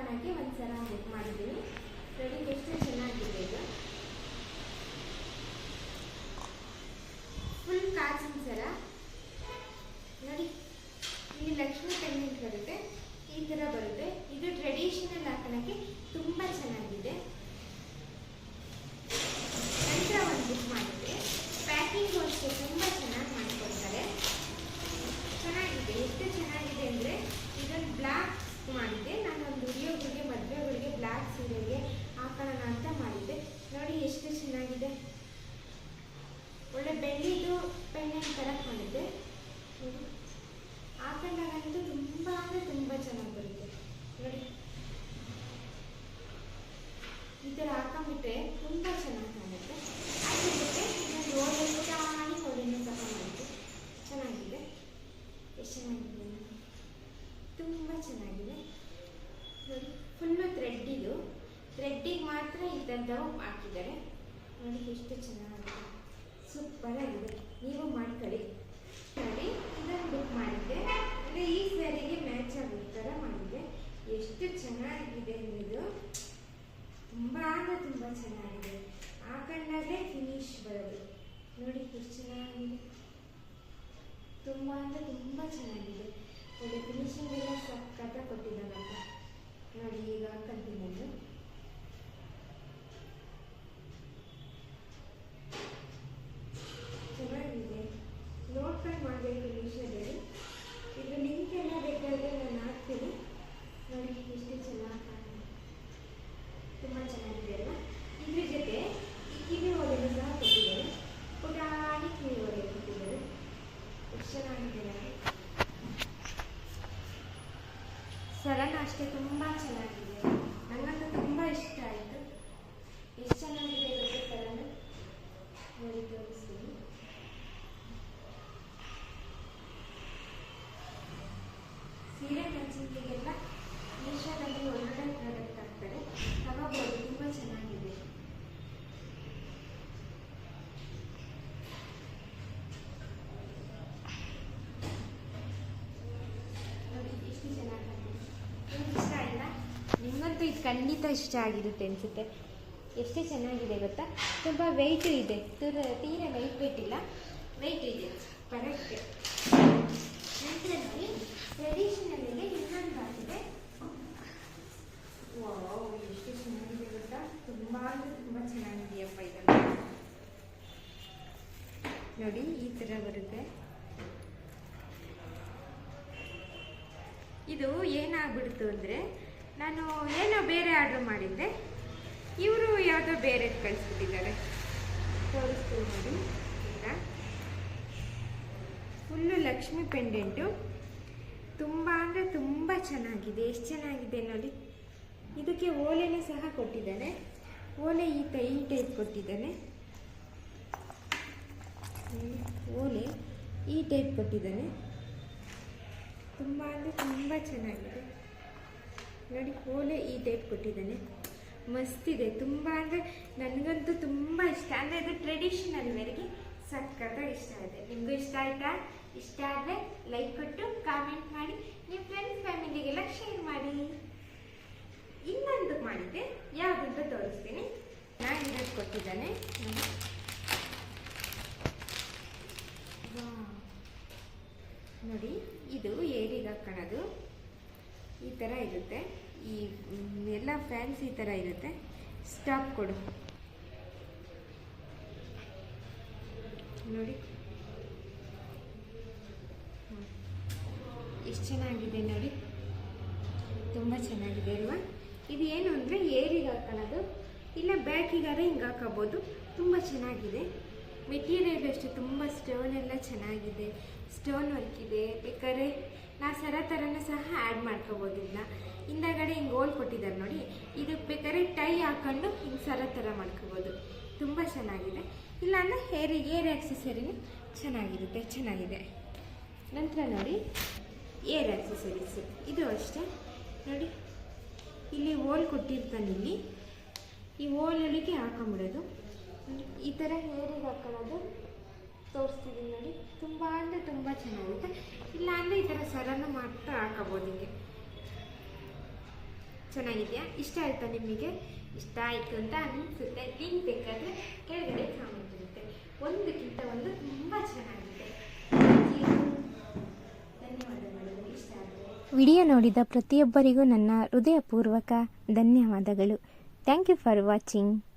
ಹಾಕೋಣಕ್ಕೆ ಒಂದು ಸಲ ಬುಕ್ ಮಾಡಿದ್ದೀನಿ ರೆಡಿ ಎಷ್ಟು ಚೆನ್ನಾಗಿದೆ ಇದು? ಫುಲ್ ಕಾಜು ಹಾಕೊಂಡಾಗಂತೂ ತುಂಬ ಅಂದರೆ ತುಂಬ ಚೆನ್ನಾಗಿ ಬರುತ್ತೆ. ನೋಡಿ. ಈ ಥರ ಹಾಕೊಂಡ್ಬಿಟ್ರೆ ತುಂಬ ಚೆನ್ನಾಗಿ ಕಾಣುತ್ತೆ. ಅದ್ರ ಜೊತೆ ಇನ್ನೊಂದು ಓಲೆ ಚೆನ್ನಾಗಿ ಕೊಡಿನ ಸಹ ಮಾಡಿದ್ದೆ ಚೆನ್ನಾಗಿದೆ. ಎಷ್ಟು ಚೆನ್ನಾಗಿದೆ. ತುಂಬ ಚೆನ್ನಾಗಿದೆ. ನೋಡಿ ಫುಲ್ಲು ಥ್ರೆಡ್ ಇದು. ಥ್ರೆಡ್ಡಿಗೆ ಮಾತ್ರ ಈ ಥರದವು ಹಾಕಿದ್ದಾರೆ. ನೋಡಿ ಎಷ್ಟು ಚೆನ್ನಾಗಿದೆ. ಸೂಪರ್ ಆಗಿದೆ. ನೀವು ಮಾಡ್ಕೊಳ್ಳಿ. ನೋಡಿ, ಇದನ್ನು ಬುಕ್ ಮಾಡಿದ್ದೆ. ಅಂದರೆ ಈ ಸ್ಯಾರಿಗೆ ಮ್ಯಾಚ್ ಆಗೋ ಥರ ಮಾಡಿದೆ ಎಷ್ಟು ಚೆನ್ನಾಗಿದೆ ಇದು ತುಂಬ ಅಂದರೆ ತುಂಬ ಚೆನ್ನಾಗಿದೆ. ಹಾಕೊಂಡಾಗಲೇ ಫಿನಿಶ್ ಬರೋದು. ನೋಡಿ ಎಷ್ಟು ಚೆನ್ನಾಗಿದೆ. ತುಂಬ ಅಂದರೆ ತುಂಬ ಚೆನ್ನಾಗಿದೆ. ಒಳ್ಳೆ ಫಿನಿಶಿಂಗ್ ಎಲ್ಲ ಸಕ್ಕತ್ತ ಕೊಟ್ಟಿದ್ದಾರಪ್ಪ ನೋಡಿ ಈಗ ಹಾಕೊಂತೀನಿ ಚೆನ್ನಾಗಿದೆ ನೋಡ್ಕೊಂಡು ಮಾಡಬೇಕು ಮೀಶೋದಲ್ಲಿ ಇದು ಲಿಂಕ್ ಎಲ್ಲ ಬೇಕಾದರೆ ನಾನು ಹಾಕ್ತೀನಿ ನೋಡಿ ಎಷ್ಟು ಚೆನ್ನಾಗಿ ಕಾಣುತ್ತೆ ತುಂಬ ಚೆನ್ನಾಗಿದೆ ಅಲ್ಲ ಇದ್ರ ಜೊತೆ ಈ ಕಿವಿ ಓಲೆನೂ ಸಹ ಕೊಟ್ಟಿದ್ದಾರೆ ಪುಟಾಣಿ ಕಿವಿ ಓಲೆ ಕೊಟ್ಟಿದ್ದಾರೆ ಎಷ್ಟು ಚೆನ್ನಾಗಿದೆ ನೋಡಿ ಸರನ ಅಷ್ಟೇ ತುಂಬ ಚೆನ್ನಾಗಿದೆ. ನನಗಂತೂ ತುಂಬ ಇಷ್ಟ ಆಯಿತು ಎಷ್ಟು ಚೆನ್ನಾಗಿದೆ ಗೊತ್ತಾ ಸರನ ನೋಡಿ ತೋರಿಸ್ತೀನಿ ಸೀರೆ ಮ್ಯಾಚಿಂಗಿಗೆಲ್ಲ ಮೀಶೋದಲ್ಲಿ ಒಳ್ಳೊಳ್ಳೆ ಪ್ರಾಡಕ್ಟ್ ಹಾಕ್ತಾರೆ ತಗೋಬೋದು ತುಂಬ ಚೆನ್ನಾಗಿದೆ ನೋಡಿ ಎಷ್ಟು ಚೆನ್ನಾಗಿ ಕಾಣ್ತಿದೆ. ನಿಮ್ಗೆ ಇಷ್ಟ ಆಯ್ತಾ ನಿಮಗಂತೂ ಇದು ಖಂಡಿತ ಇಷ್ಟ ಆಗಿರುತ್ತೆ ಅನಿಸುತ್ತೆ. ಎಷ್ಟು ಚೆನ್ನಾಗಿದೆ ಗೊತ್ತಾ? ತುಂಬ ವೆಯ್ಟು ಇದೆ. ತೀರ ತೀರ ವೆಯ್ಟ್ ಬಿಟ್ಟಿಲ್ಲ. ವೆಯ್ಟ್ ಇದೆ. ಕರೆಕ್ಟ್ ನಂತರ ನೋಡಿ ಟ್ರೆಡಿಷನಲ್ಲಿಗೆ ಇನ್ನೊಂದು ಆಗಿದೆ ವಾವ್ ಎಷ್ಟು ಚೆನ್ನಾಗಿದೆ ಗೊತ್ತಾ? ತುಂಬ ತುಂಬ ಚೆನ್ನಾಗಿದೆಯಪ್ಪ ಇದೆಲ್ಲ. ನೋಡಿ, ಈ ಥರ ಬರುತ್ತೆ. ಇದು ಏನಾಗ್ಬಿಡ್ತು ಅಂದರೆ ನಾನು ಏನೋ ಬೇರೆ ಆರ್ಡರ್ ಮಾಡಿದ್ದೆ. ಇವರು ಯಾವುದೋ ಬೇರೆ ಕಳಿಸ್ಬಿಟ್ಟಿದ್ದಾರೆ. ತೋರಿಸ್ತೀವಿ ನೋಡಿ. ಈಗ ಫುಲ್ಲು ಲಕ್ಷ್ಮಿ ಪೆಂಡೆಂಟು. ತುಂಬ ಅಂದರೆ ತುಂಬ ಚೆನ್ನಾಗಿದೆ. ಎಷ್ಟು ಚೆನ್ನಾಗಿದೆ ನೋಡಿ. ಇದಕ್ಕೆ ಓಲೆನೂ ಸಹ ಕೊಟ್ಟಿದ್ದಾನೆ. ಓಲೆ ಈ ಟೈ ಈ ಟೈಪ್ ಕೊಟ್ಟಿದ್ದಾನೆ. ಓಲೆ ಈ ಟೈಪ್ ಕೊಟ್ಟಿದ್ದಾನೆ. ತುಂಬ ಅಂದರೆ ತುಂಬ ಚೆನ್ನಾಗಿದೆ. ನೋಡಿ ಓಲೆ ಈ ಟೈಪ್ ಕೊಟ್ಟಿದ್ದಾನೆ. ಮಸ್ತಿದೆ. ತುಂಬ ಅಂದರೆ ನನಗಂತೂ ತುಂಬ ಇಷ್ಟ. ಅಂದರೆ ಇದು ಟ್ರೆಡಿಷನಲ್ ವೇರಿಗೆ ಸಖತ್ತಾಗಿ ಇಷ್ಟ ಇದೆ. ನಿಮಗೂ ಇಷ್ಟ ಆಯಿತಾ? ಇಷ್ಟ ಆದರೆ ಲೈಕ್ ಕೊಟ್ಟು ಕಾಮೆಂಟ್ ಮಾಡಿ. ನಿಮ್ಮ ಫ್ರೆಂಡ್ಸ್ ಫ್ಯಾಮಿಲಿಗೆಲ್ಲ ಶೇರ್ ಮಾಡಿ. ಇನ್ನೊಂದು ಮಾಡಿದ್ದೆ. ಯಾವುದಂತ ತೋರಿಸ್ತೀನಿ. ನಾನು ಇದಕ್ಕೆ ಕೊಟ್ಟಿದ್ದಾನೆ. ನೋಡಿ. ಇದು ಏರಿಗೆ ಹಾಕೊಳ್ಳೋದು ಈ ಥರ ಇರುತ್ತೆ. ಈ ಎಲ್ಲ ಫ್ಯಾನ್ಸ್ ಈ ಥರ ಇರುತ್ತೆ. ಸ್ಟಾಪ್ ಕೊಡು. ನೋಡಿ. ಎಷ್ಟು ಚೆನ್ನಾಗಿದೆ ನೋಡಿ. ತುಂಬ ಚೆನ್ನಾಗಿದೆ ಅಲ್ವಾ? ಇದು ಏನು ಅಂದರೆ ಏರಿಗೆ ಹಾಕೊಳ್ಳೋದು ಇಲ್ಲ ಬ್ಯಾಕಿಗಾದ್ರೆ ಹಿಂಗೆ ಹಾಕೋಬೋದು. ತುಂಬ ಚೆನ್ನಾಗಿದೆ. ಮೆಟೀರಿಯಲ್ ಅಷ್ಟೇ, ತುಂಬ ಸ್ಟೋನ್ ಎಲ್ಲ ಚೆನ್ನಾಗಿದೆ. ಸ್ಟೋನ್ ವರ್ಕ್ ಇದೆ. ಬೇಕಾದ್ರೆ ನಾ ಸರ ಥರನೂ ಸಹ ಆ್ಯಡ್ ಮಾಡ್ಕೋಬೋದು ಇದನ್ನ ಹಿಂದಗಡೆ ಹಿಂಗೆ ಹೋಲ್ ಕೊಟ್ಟಿದ್ದಾರೆ ನೋಡಿ. ಇದಕ್ಕೆ ಬೇಕಾದ್ರೆ ಟೈ ಹಾಕೊಂಡು ಹಿಂಗೆ ಸರ ಥರ ಮಾಡ್ಕೋಬೋದು. ತುಂಬ ಚೆನ್ನಾಗಿದೆ. ಇಲ್ಲಾಂದರೆ ಹೇರಿ ಏರ್ ಆ್ಯಕ್ಸೆಸರಿನೂ ಚೆನ್ನಾಗಿರುತ್ತೆ, ಚೆನ್ನಾಗಿದೆ. ನಂತರ ನೋಡಿ ಏರ್ ಆ್ಯಕ್ಸೆಸರೀಸು ಇದು ಅಷ್ಟೇ. ನೋಡಿ, ಇಲ್ಲಿ ಓಲ್ ಕೊಟ್ಟಿರ್ತಾನೆ ಇಲ್ಲಿ. ಈ ಓಲೊಳಗೆ ಹಾಕೊಂಬಿಡೋದು. ಈ ಥರ ಹೇರಿಗೆ ಹಾಕೊಳ್ಳೋದು. ತೋರಿಸ್ತಿದ್ದೀನಿ ನೋಡಿ. ತುಂಬ ಅಂದರೆ ತುಂಬ ಇಲ್ಲ ಅಂದರೆ ಈ ಥರ ಸರನ ಮಾತ್ರ ಹಾಕೋಬೋದು ಹಿಂಗೆ. ಚೆನ್ನಾಗಿದೆಯಾ? ಇಷ್ಟ ಆಯ್ತಾ ನಿಮಗೆ? ಇಷ್ಟ ಆಯಿತು ಅಂತ ಅನಿಸುತ್ತೆ. ಲಿಂಕ್ ಬೇಕಾದರೆ ಕೆಳಗಡೆ ಕಾಮೆಂಟ್ ಇರುತ್ತೆ. ಒಂದಕ್ಕಿಂತ ಒಂದು ತುಂಬ ಚೆನ್ನಾಗಿದೆ. ವಿಡಿಯೋ ನೋಡಿದ ಪ್ರತಿಯೊಬ್ಬರಿಗೂ ನನ್ನ ಹೃದಯಪೂರ್ವಕ ಧನ್ಯವಾದಗಳು. Thank you for watching